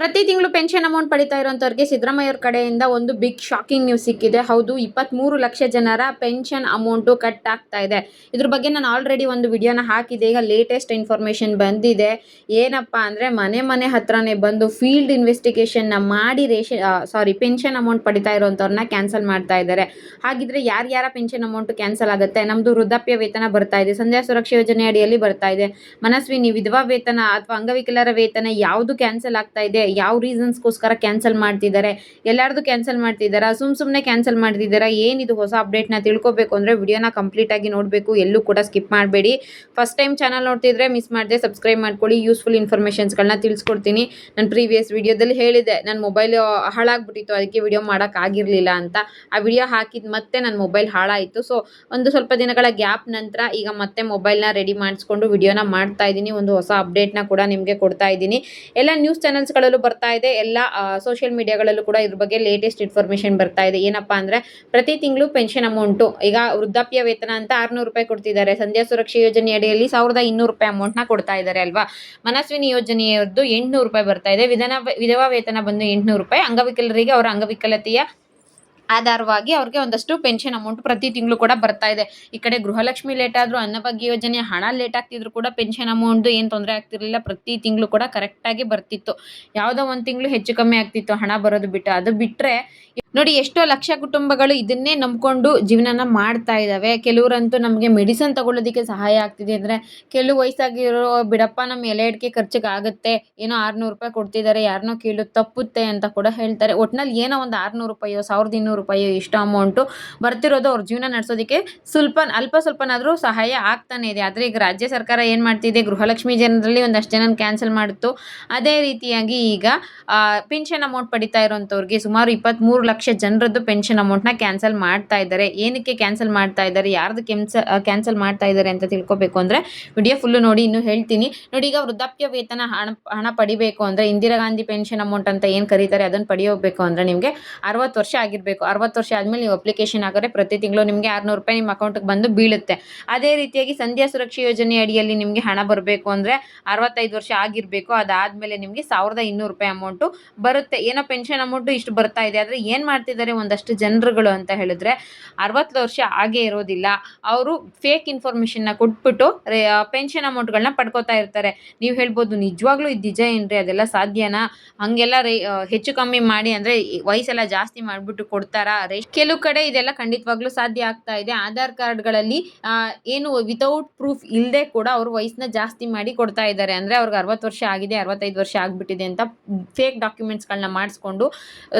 ಪ್ರತಿ ತಿಂಗಳು pension amount ಪಡಿತಾ ಇರೋಂಥವ್ರಿಗೆ ಸಿದ್ದರಾಮಯ್ಯವ್ರ ಕಡೆಯಿಂದ ಒಂದು ಬಿಗ್ ಶಾಕಿಂಗ್ ನ್ಯೂಸ್ ಸಿಕ್ಕಿದೆ. ಹೌದು ಇಪ್ಪತ್ತ್ಮೂರು ಲಕ್ಷ ಜನರ ಪೆನ್ಷನ್ ಅಮೌಂಟು ಕಟ್ ಆಗ್ತಾ ಇದೆ. ಇದ್ರ ಬಗ್ಗೆ ನಾನು ಆಲ್ರೆಡಿ ಒಂದು ವಿಡಿಯೋನ ಹಾಕಿದೆ ಈಗ ಲೇಟೆಸ್ಟ್ ಇನ್ಫಾರ್ಮೇಷನ್ ಬಂದಿದೆ. ಏನಪ್ಪ ಅಂದರೆ ಮನೆ ಮನೆ ಹತ್ರನೇ ಬಂದು ಫೀಲ್ಡ್ ಇನ್ವೆಸ್ಟಿಗೇಷನ್ನ ಮಾಡಿ ರೇಷನ್ ಸಾರಿ ಪೆನ್ಷನ್ ಅಮೌಂಟ್ ಪಡಿತಾ ಇರೋಂಥವ್ರನ್ನ ಕ್ಯಾನ್ಸಲ್ ಮಾಡ್ತಾ ಇದ್ದಾರೆ. ಹಾಗಿದ್ರೆ ಯಾರ್ಯಾರ ಪೆನ್ಷನ್ ಅಮೌಂಟ್ ಕ್ಯಾನ್ಸಲ್ ಆಗುತ್ತೆ? ನಮ್ಮದು ವೃದ್ಧಾಪ್ಯ ವೇತನ ಬರ್ತಾ ಇದೆ. ಸಂಧ್ಯಾ ಸುರಕ್ಷಾ ಯೋಜನೆ ಅಡಿಯಲ್ಲಿ ಬರ್ತಾ ಇದೆ. ಮನಸ್ವಿನಿ ವಿಧವಾ ವೇತನ ಅಥವಾ ಅಂಗವಿಕಲರ ವೇತನ ಯಾವುದು ಕ್ಯಾನ್ಸಲ್ ಆಗ್ತಾ ಇದೆ? ಯಾವ ರೀಸನ್ಸ್ಗೋಸ್ಕರ ಕ್ಯಾನ್ಸಲ್ ಮಾಡ್ತಿದ್ದಾರೆ? ಎಲ್ಲಾರ್ದು ಕ್ಯಾನ್ಸಲ್ ಮಾಡ್ತಿದ್ದಾರಾ? ಸುಮ್ ಸುಮ್ಮನೆ ಕ್ಯಾನ್ಸಲ್ ಮಾಡ್ತಿದ್ದಾರಾ? ಏನಿದು ಹೊಸ ಅಪ್ಡೇಟ್ನ ತಿಳ್ಕೊಬೇಕು ಅಂದರೆ ವಿಡಿಯೋನ ಕಂಪ್ಲೀಟ್ ಆಗಿ ನೋಡಬೇಕು. ಎಲ್ಲೂ ಕೂಡ ಸ್ಕಿಪ್ ಮಾಡಬೇಡಿ. ಫಸ್ಟ್ ಟೈಮ್ ಚಾನಲ್ ನೋಡ್ತಿದ್ರೆ ಮಿಸ್ ಮಾಡಿದೆ ಸಬ್ಸ್ಕ್ರೈಬ್ ಮಾಡ್ಕೊಳ್ಳಿ. ಯೂಸ್ಫುಲ್ ಇನ್ಫಾರ್ಮೇಷನ್ಸ್ಗಳನ್ನ ತಿಳಿಸ್ಕೊಡ್ತೀನಿ. ನಾನು ಪ್ರೀವಿಯಸ್ ವಿಡಿಯೋದಲ್ಲಿ ಹೇಳಿದೆ ನನ್ನ ಮೊಬೈಲ್ ಹಾಳಾಗ್ಬಿಟ್ಟಿತ್ತು, ಅದಕ್ಕೆ ವಿಡಿಯೋ ಮಾಡೋಕ್ಕಾಗಿರಲಿಲ್ಲ ಅಂತ. ಆ ವಿಡಿಯೋ ಹಾಕಿದ ಮತ್ತೆ ನನ್ನ ಮೊಬೈಲ್ ಹಾಳಾಯಿತು. ಸೊ ಒಂದು ಸ್ವಲ್ಪ ದಿನಗಳ ಗ್ಯಾಪ್ ನಂತರ ಈಗ ಮತ್ತೆ ಮೊಬೈಲ್ನ ರೆಡಿ ಮಾಡಿಸ್ಕೊಂಡು ವಿಡಿಯೋನ ಮಾಡ್ತಾ ಇದ್ದೀನಿ. ಒಂದು ಹೊಸ ಅಪ್ಡೇಟ್ನ ಕೂಡ ನಿಮಗೆ ಕೊಡ್ತಾ ಇದ್ದೀನಿ. ಎಲ್ಲ ನ್ಯೂಸ್ ಚಾನಲ್ಸ್ಗಳಲ್ಲೂ ಬರ್ತಾ ಇದೆ. ಎಲ್ಲ ಸೋಷಿಯಲ್ ಮೀಡಿಯಾಗಳಲ್ಲೂ ಕೂಡ ಇದ್ರ ಬಗ್ಗೆ ಲೇಟೆಸ್ಟ್ ಇನ್ಫಾರ್ಮೇಷನ್ ಬರ್ತಾ ಇದೆ. ಏನಪ್ಪಾ ಅಂದರೆ ಪ್ರತಿ ತಿಂಗಳು ಪೆನ್ಷನ್ ಅಮೌಂಟು ಈಗ ವೃದ್ಧಾಪ್ಯ ವೇತನ ಅಂತ ಆರುನೂರು ರೂಪಾಯಿ ಕೊಡ್ತಿದ್ದಾರೆ. ಸಂಧ್ಯಾ ಸುರಕ್ಷಾ ಯೋಜನೆ ಅಡಿಯಲ್ಲಿ ಸಾವಿರದ ಇನ್ನೂರು ರೂಪಾಯಿ ಅಮೌಂಟ್ನ ಕೊಡ್ತಾ ಇದ್ದಾರೆ ಅಲ್ವಾ? ಮನಸ್ವಿನಿ ಯೋಜನೆಯದ್ದು ಎಂಟುನೂರು ರೂಪಾಯಿ ಬರ್ತಾ ಇದೆ. ವಿಧನ, ವಿಧವಾ ವೇತನ ಬಂದು ಎಂಟುನೂರು ರೂಪಾಯಿ. ಅಂಗವಿಕಲರಿಗೆ ಅವರ ಅಂಗವಿಕಲತೆಯ ಆಧಾರವಾಗಿ ಅವ್ರಿಗೆ ಒಂದಷ್ಟು ಪೆನ್ಷನ್ ಅಮೌಂಟ್ ಪ್ರತಿ ತಿಂಗಳು ಕೂಡ ಬರ್ತಾ ಇದೆ. ಈ ಕಡೆ ಗೃಹಲಕ್ಷ್ಮಿ ಲೇಟ್ ಆದರೂ ಅನ್ನಭಾಗ್ಯ ಯೋಜನೆ, ಹಣ ಲೇಟ್ ಆಗ್ತಿದ್ರು ಕೂಡ ಪೆನ್ಷನ್ ಅಮೌಂಟ್ ಏನು ತೊಂದರೆ ಆಗ್ತಿರಲಿಲ್ಲ, ಪ್ರತಿ ತಿಂಗಳು ಕೂಡ ಕರೆಕ್ಟಾಗಿ ಬರ್ತಿತ್ತು. ಯಾವುದೋ ಒಂದು ತಿಂಗಳು ಹೆಚ್ಚು ಕಮ್ಮಿ ಆಗ್ತಿತ್ತು, ಹಣ ಬರೋದು ಬಿಟ್ಟು. ಅದು ಬಿಟ್ಟರೆ ನೋಡಿ, ಎಷ್ಟೋ ಲಕ್ಷ ಕುಟುಂಬಗಳು ಇದನ್ನೇ ನಂಬಿಕೊಂಡು ಜೀವನನ ಮಾಡ್ತಾ ಇದ್ದಾವೆ ಕೆಲವರಂತೂ ನಮಗೆ ಮೆಡಿಸನ್ ತಗೊಳ್ಳೋದಕ್ಕೆ ಸಹಾಯ ಆಗ್ತಿದೆ ಅಂದರೆ, ಕೆಲವು ವಯಸ್ಸಾಗಿರೋ ಬಿಡಪ್ಪ ನಮ್ಮ ಎಲೆ ಅಡಿಕೆ ಖರ್ಚಿಗೆ ಆಗುತ್ತೆ. ಏನೋ ಆರುನೂರು ರೂಪಾಯಿ ಕೊಡ್ತಿದ್ದಾರೆ ಯಾರನ್ನೋ ಕೇಳು ತಪ್ಪುತ್ತೆ ಅಂತ ಕೂಡ ಹೇಳ್ತಾರೆ. ಒಟ್ನಲ್ಲಿ ಏನೋ ಒಂದು ಆರುನೂರು ರೂಪಾಯೋ, ಸಾವಿರದ ಇನ್ನೂರು ರೂಪಾಯೋ ಇಷ್ಟು ಅಮೌಂಟು ಬರ್ತಿರೋದು ಅವ್ರ ಜೀವನ ನಡೆಸೋದಕ್ಕೆ ಸ್ವಲ್ಪ, ಅಲ್ಪ ಸ್ವಲ್ಪನಾದರೂ ಸಹಾಯ ಆಗ್ತಾನೆ ಇದೆ. ಆದರೆ ಈಗ ರಾಜ್ಯ ಸರ್ಕಾರ ಏನು ಮಾಡ್ತಿದೆ, ಗೃಹಲಕ್ಷ್ಮಿ ಜನರಲ್ಲಿ ಒಂದಷ್ಟು ಜನ ಕ್ಯಾನ್ಸಲ್ ಮಾಡಿತ್ತು ಅದೇ ರೀತಿಯಾಗಿ ಈಗ ಪೆನ್ಷನ್ ಅಮೌಂಟ್ ಪಡಿತಾ ಇರೋಂಥವ್ರಿಗೆ ಸುಮಾರು ಇಪ್ಪತ್ತ್ಮೂರು ಲಕ್ಷ ಜನರದ್ದು ಪೆನ್ಷನ್ ಅಮೌಂಟ್ನ ಕ್ಯಾನ್ಸಲ್ ಮಾಡ್ತಾ ಇದ್ದಾರೆ. ಏನಕ್ಕೆ ಕ್ಯಾನ್ಸಲ್ ಮಾಡ್ತಾ ಇದ್ದಾರೆ? ಯಾರ್ದು ಕೆನ್ಸ ಕ್ಯಾನ್ಸಲ್ ಮಾಡ್ತಾ ಇದ್ದಾರೆ ಅಂತ ತಿಳ್ಕೊಬೇಕು ಅಂದರೆ ವಿಡಿಯೋ ಫುಲ್ಲು ನೋಡಿ ಇನ್ನೂ ಹೇಳ್ತೀನಿ. ನೋಡಿ ಈಗ ವೃದ್ಧಾಪ್ಯ ವೇತನ ಹಣ ಹಣ ಪಡಿಬೇಕು ಅಂದರೆ ಇಂದಿರಾ ಗಾಂಧಿ ಪೆನ್ಷನ್ ಅಮೌಂಟ್ ಅಂತ ಏನು ಕರೀತಾರೆ? ಅದನ್ನು ಪಡೆಯೋಬೇಕು ಅಂದರೆ ನಿಮಗೆ ಅರವತ್ತು ವರ್ಷ ಆಗಿರಬೇಕು. ಅರವತ್ತು ವರ್ಷ ಆದಮೇಲೆ ನೀವು ಅಪ್ಲಿಕೇಶನ್ ಹಾಕಿದ್ರೆ ಪ್ರತಿ ತಿಂಗಳು ನಿಮಗೆ ಆರುನೂರು ರೂಪಾಯಿ ನಿಮ್ಮ ಅಕೌಂಟಿಗೆ ಬಂದು ಬೀಳುತ್ತೆ. ಅದೇ ರೀತಿಯಾಗಿ ಸಂಧ್ಯಾ ಸುರಕ್ಷಾ ಯೋಜನೆ ಅಡಿಯಲ್ಲಿ ನಿಮಗೆ ಹಣ ಬರಬೇಕು ಅಂದರೆ ಅರವತ್ತೈದು ವರ್ಷ ಆಗಿರಬೇಕು. ಅದಾದಮೇಲೆ ನಿಮಗೆ ಸಾವಿರದ ಇನ್ನೂರು ರೂಪಾಯಿ ಅಮೌಂಟು ಬರುತ್ತೆ. ಏನೋ ಪೆನ್ಷನ್ ಅಮೌಂಟು ಇಷ್ಟು ಬರ್ತಾ ಇದೆ. ಆದರೆ ಏನು ಮಾಡ್ತಿದ್ದಾರೆ ಒಂದಷ್ಟು ಜನರುಗಳು ಅಂತ ಹೇಳಿದ್ರೆ. ಅರವತ್ತು ವರ್ಷ ಹಾಗೆ ಇರೋದಿಲ್ಲ. ಅವರು ಫೇಕ್ ಇನ್ಫಾರ್ಮೇಷನ್ನ ಕೊಟ್ಬಿಟ್ಟು ಪೆನ್ಷನ್ ಅಮೌಂಟ್ಗಳನ್ನ ಪಡ್ಕೋತಾ ಇರ್ತಾರೆ. ನೀವು ಹೇಳ್ಬೋದು ನಿಜವಾಗ್ಲೂ ಇದು ನಿಜ ಏನ್ರಿ? ಅದೆಲ್ಲ ಸಾಧ್ಯನಾ? ಹಂಗೆಲ್ಲ ರೇ ಹೆಚ್ಚು ಕಮ್ಮಿ ಮಾಡಿ ಅಂದ್ರೆ ವಯಸ್ಸೆಲ್ಲ ಜಾಸ್ತಿ ಮಾಡಿಬಿಟ್ಟು ಕೊಡ್ತಾರಾ? ಕೆಲವು ಕಡೆ ಇದೆಲ್ಲ ಖಂಡಿತವಾಗ್ಲೂ ಸಾಧ್ಯ ಆಗ್ತಾ ಇದೆ. ಆಧಾರ್ ಕಾರ್ಡ್ಗಳಲ್ಲಿ ಏನು ವಿತೌಟ್ ಪ್ರೂಫ್ ಇಲ್ಲದೆ ಕೂಡ ಅವರು ವಯಸ್ಸನ್ನ ಜಾಸ್ತಿ ಮಾಡಿ ಕೊಡ್ತಾ ಇದ್ದಾರೆ. ಅಂದ್ರೆ ಅವ್ರಿಗೆ ಅರವತ್ತು ವರ್ಷ ಆಗಿದೆ, ಅರವತ್ತೈದು ವರ್ಷ ಆಗ್ಬಿಟ್ಟಿದೆ ಅಂತ ಫೇಕ್ ಡಾಕ್ಯುಮೆಂಟ್ಸ್ಗಳನ್ನ ಮಾಡಿಸ್ಕೊಂಡು,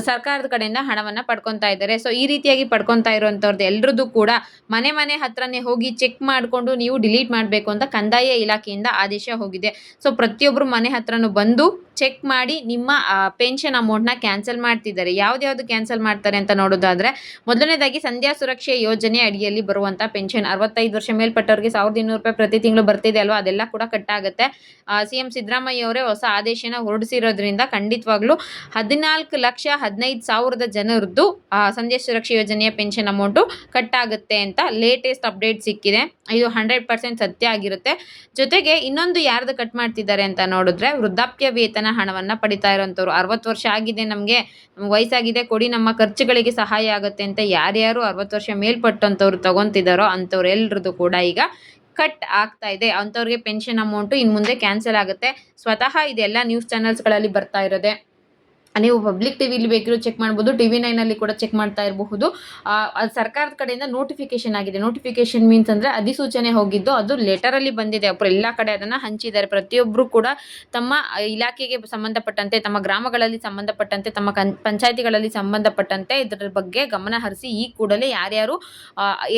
ಸರ್ಕಾರದ ಕಡೆಯಿಂದ ಹಣವನ್ನು ಪಡ್ಕೊತಾ ಇದ್ದಾರೆ. ಸೊ ಈ ರೀತಿಯಾಗಿ ಪಡ್ಕೊತಾ ಇರುವಂಥವ್ರದ್ದು ಎಲ್ರದ್ದು ಕೂಡ ಮನೆ ಮನೆ ಹತ್ರನೇ ಹೋಗಿ ಚೆಕ್ ಮಾಡಿಕೊಂಡು ನೀವು ಡಿಲೀಟ್ ಮಾಡಬೇಕು ಅಂತ ಕಂದಾಯ ಇಲಾಖೆಯಿಂದ ಆದೇಶ ಹೋಗಿದೆ. ಸೊ ಪ್ರತಿಯೊಬ್ಬರು ಮನೆ ಹತ್ರನೂ ಬಂದು ಚೆಕ್ ಮಾಡಿ ನಿಮ್ಮ ಪೆನ್ಷನ್ ಅಮೌಂಟ್ನ ಕ್ಯಾನ್ಸಲ್ ಮಾಡ್ತಿದ್ದಾರೆ. ಯಾವ್ದ್ಯಾವ್ದು ಕ್ಯಾನ್ಸಲ್ ಮಾಡ್ತಾರೆ ಅಂತ ನೋಡೋದಾದರೆ, ಮೊದಲನೇದಾಗಿ ಸಂಧ್ಯಾ ಸುರಕ್ಷೆ ಯೋಜನೆ ಅಡಿಯಲ್ಲಿ ಬರುವಂಥ ಪೆನ್ಷನ್ ಅರವತ್ತೈದು ವರ್ಷ ಮೇಲ್ಪಟ್ಟವರಿಗೆ ಸಾವಿರದ ಇನ್ನೂರು ರೂಪಾಯಿ ಪ್ರತಿ ತಿಂಗಳು ಬರ್ತಿದೆ ಅಲ್ವಾ? ಅದೆಲ್ಲ ಕೂಡ ಕಟ್ ಆಗುತ್ತೆ ಸಿ ಎಂ ಸಿದ್ದರಾಮಯ್ಯ ಅವರೇ ಹೊಸ ಆದೇಶನ ಹೊರಡಿಸಿರೋದ್ರಿಂದ ಖಂಡಿತವಾಗ್ಲೂ ಹದಿನಾಲ್ಕು ಲಕ್ಷ ಹದಿನೈದು ಸಾವಿರದ ಜನರದ್ದು ಸಂಧ್ಯಾ ಸುರಕ್ಷೆ ಯೋಜನೆಯ ಪೆನ್ಷನ್ ಅಮೌಂಟು ಕಟ್ ಆಗುತ್ತೆ ಅಂತ ಲೇಟೆಸ್ಟ್ ಅಪ್ಡೇಟ್ ಸಿಕ್ಕಿದೆ. ಇದು ಹಂಡ್ರೆಡ್ ಪರ್ಸೆಂಟ್ ಸತ್ಯ ಆಗಿರುತ್ತೆ. ಜೊತೆಗೆ ಇನ್ನೊಂದು ಯಾರ್ದು ಕಟ್ ಮಾಡ್ತಿದ್ದಾರೆ ಅಂತ ನೋಡಿದ್ರೆ, ವೃದ್ಧಾಪ್ಯ ವೇತನ ಹಣವನ್ನು ಪಡಿತಾ ಇರೋಂಥವ್ರು. ಅರವತ್ತು ವರ್ಷ ಆಗಿದೆ ನಮಗೆ ವಯಸ್ಸಾಗಿದೆ, ಕೊಡಿ ನಮ್ಮ ಖರ್ಚುಗಳಿಗೆ ಸಹಾಯ ಆಗುತ್ತೆ ಅಂತ ಯಾರ್ಯಾರು ಅರವತ್ತು ವರ್ಷ ಮೇಲ್ಪಟ್ಟಂಥವ್ರು ತಗೊತಿದ್ದಾರೋ ಅಂಥವ್ರೆಲ್ರದ್ದು ಕೂಡ ಈಗ ಕಟ್ ಆಗ್ತಾ ಇದೆ. ಅಂಥವ್ರಿಗೆ ಪೆನ್ಷನ್ ಅಮೌಂಟು ಇನ್ನು ಮುಂದೆ ಕ್ಯಾನ್ಸಲ್ ಆಗುತ್ತೆ. ಸ್ವತಃ ಇದೆಲ್ಲ ನ್ಯೂಸ್ ಚಾನಲ್ಸ್ಗಳಲ್ಲಿ ಬರ್ತಾ ಇರೋದೆ. ನೀವು ಪಬ್ಲಿಕ್ ಟಿವಿಲಿ ಬೇಕಿರೋ ಚೆಕ್ ಮಾಡ್ಬೋದು ಟಿವಿ ನೈನಲ್ಲಿ ಕೂಡ ಚೆಕ್ ಮಾಡ್ತಾ ಇರಬಹುದು. ಅದು ಸರ್ಕಾರದ ಕಡೆಯಿಂದ ನೋಟಿಫಿಕೇಶನ್ ಆಗಿದೆ. ನೋಟಿಫಿಕೇಶನ್ ಮೀನ್ಸ್ ಅಂದರೆ ಅಧಿಸೂಚನೆ ಹೋಗಿದ್ದು, ಅದು ಲೆಟರಲ್ಲಿ ಬಂದಿದೆ. ಎಲ್ಲ ಕಡೆ ಅದನ್ನು ಹಂಚಿದ್ದಾರೆ. ಪ್ರತಿಯೊಬ್ಬರು ಕೂಡ ತಮ್ಮ ಇಲಾಖೆಗೆ ಸಂಬಂಧಪಟ್ಟಂತೆ, ತಮ್ಮ ಗ್ರಾಮಗಳಲ್ಲಿ ಸಂಬಂಧಪಟ್ಟಂತೆ, ತಮ್ಮ ಪಂಚಾಯತಿಗಳಲ್ಲಿ ಸಂಬಂಧಪಟ್ಟಂತೆ ಇದರ ಬಗ್ಗೆ ಗಮನ ಹರಿಸಿ ಈ ಕೂಡಲೇ ಯಾರ್ಯಾರು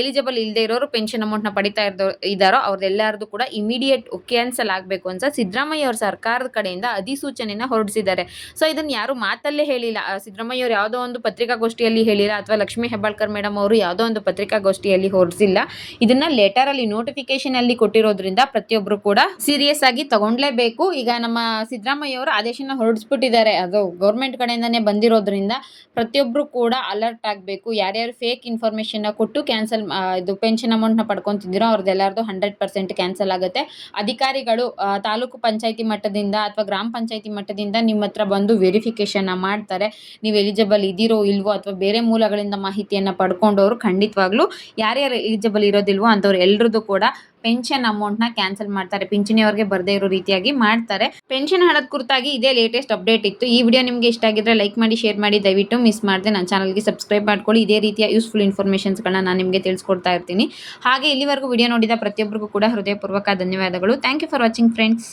ಎಲಿಜಿಬಲ್ ಇಲ್ಲದೆ ಇರೋರು ಪೆನ್ಷನ್ ಅಮೌಂಟ್ನ ಪಡಿತಾ ಇರೋ ಇದ್ದಾರೋ ಅವ್ರದ್ದೆಲ್ಲರದು ಕೂಡ ಇಮಿಡಿಯೇಟ್ ಕ್ಯಾನ್ಸಲ್ ಆಗಬೇಕು ಅಂತ ಸಿದ್ದರಾಮಯ್ಯ ಅವ್ರ ಸರ್ಕಾರದ ಕಡೆಯಿಂದ ಅಧಿಸೂಚನೆಯನ್ನ ಹೊರಡಿಸಿದ್ದಾರೆ. ಸೊ ಇದನ್ನು ಯಾರು ಮಾತಲ್ಲೇ ಹೇಳಿಲ್ಲ. ಸಿದ್ದರಾಮಯ್ಯ ಅವರು ಯಾವುದೋ ಒಂದು ಪತ್ರಿಕಾಗೋಷ್ಠಿಯಲ್ಲಿ ಹೇಳಿಲ್ಲ ಅಥವಾ ಲಕ್ಷ್ಮೀ ಹೆಬ್ಬಾಳ್ಕರ್ ಮೇಡಮ್ ಅವರು ಯಾವುದೋ ಒಂದು ಪತ್ರಿಕಾಗೋಷ್ಠಿಯಲ್ಲಿ ಹೊರಡಿಸಿಲ್ಲ ಇದನ್ನ ಲೆಟರ್ ಅಲ್ಲಿ ನೋಟಿಫಿಕೇಶನ್ ಅಲ್ಲಿ ಕೊಟ್ಟಿರೋದ್ರಿಂದ ಪ್ರತಿಯೊಬ್ಬರು ಕೂಡ ಸೀರಿಯಸ್ ಆಗಿ ತಗೊಂಡ್ಲೇಬೇಕು. ಈಗ ನಮ್ಮ ಸಿದ್ದರಾಮಯ್ಯ ಅವರು ಆದೇಶನ ಹೊರಡಿಸ್ಬಿಟ್ಟಿದ್ದಾರೆ. ಅದು ಗೌರ್ಮೆಂಟ್ ಕಡೆಯಿಂದನೇ ಬಂದಿರೋದ್ರಿಂದ ಪ್ರತಿಯೊಬ್ಬರು ಕೂಡ ಅಲರ್ಟ್ ಆಗಬೇಕು. ಯಾರ್ಯಾರು ಫೇಕ್ ಇನ್ಫಾರ್ಮೇಷನ್ನ ಕೊಟ್ಟು ಕ್ಯಾನ್ಸಲ್ ಇದು ಪೆನ್ಷನ್ ಅಮೌಂಟ್ನ ಪಡ್ಕೊತಿದ್ದೀರೋ ಅವ್ರದ್ದೆಲ್ಲರದು ಹಂಡ್ರೆಡ್ ಪರ್ಸೆಂಟ್ ಕ್ಯಾನ್ಸಲ್ ಆಗುತ್ತೆ. ಅಧಿಕಾರಿಗಳು ತಾಲೂಕು ಪಂಚಾಯಿತಿ ಮಟ್ಟದಿಂದ ಅಥವಾ ಗ್ರಾಮ ಪಂಚಾಯಿತಿ ಮಟ್ಟದಿಂದ ನಿಮ್ಮ ಹತ್ರ ಬಂದು ವೆರಿಫಿಕೇಷನ್ನ ಮಾಡ್ತಾರೆ. ನೀವು ಎಲಿಜಿಬಲ್ ಇದ್ದೀರೋ ಇಲ್ವೋ ಅಥವಾ ಬೇರೆ ಮೂಲಗಳಿಂದ ಮಾಹಿತಿಯನ್ನು ಪಡ್ಕೊಂಡವರು ಖಂಡಿತವಾಗ್ಲೂ ಯಾರ್ಯಾರು ಎಲಿಜಿಬಲ್ ಇರೋದಿಲ್ವೋ ಅಂಥವ್ರು ಎಲ್ರದ್ದು ಕೂಡ ಪೆನ್ಷನ್ ಅಮೌಂಟ್ನ ಕ್ಯಾನ್ಸಲ್ ಮಾಡ್ತಾರೆ. ಪಿಂಚಣಿಯವ್ರಿಗೆ ಬರದೇ ಇರೋ ರೀತಿಯಾಗಿ ಮಾಡ್ತಾರೆ. ಪೆನ್ಷನ್ ಹಣದ ಕುರಿತಾಗಿ ಇದೇ ಲೇಟೆಸ್ಟ್ ಅಪ್ಡೇಟ್ ಇತ್ತು. ಈ ವಿಡಿಯೋ ನಿಮಗೆ ಇಷ್ಟ ಆಗಿದ್ರೆ ಲೈಕ್ ಮಾಡಿ ಶೇರ್ ಮಾಡಿ, ದಯವಿಟ್ಟು ಮಿಸ್ ಮಾಡಿದೆ ನನ್ನ ಚಾನಲ್ಗೆ ಸಬ್ಸ್ಕ್ರೈಬ್ ಮಾಡ್ಕೊಳ್ಳಿ. ಇದೇ ರೀತಿಯ ಯೂಸ್ಫುಲ್ ಇನ್ಫಾರ್ಮೇಷನ್ಸ್ಗಳನ್ನ ನಾನು ನಿಮಗೆ ತಿಳಿಸ್ಕೊಡ್ತಾ ಇರ್ತೀನಿ. ಹಾಗೆ ಇಲ್ಲಿವರೆಗೂ ವಿಡಿಯೋ ನೋಡಿದ ಪ್ರತಿಯೊಬ್ಬರಿಗೂ ಕೂಡ ಹೃದಯಪೂರ್ವಕ ಧನ್ಯವಾದಗಳು. Thank you for watching friends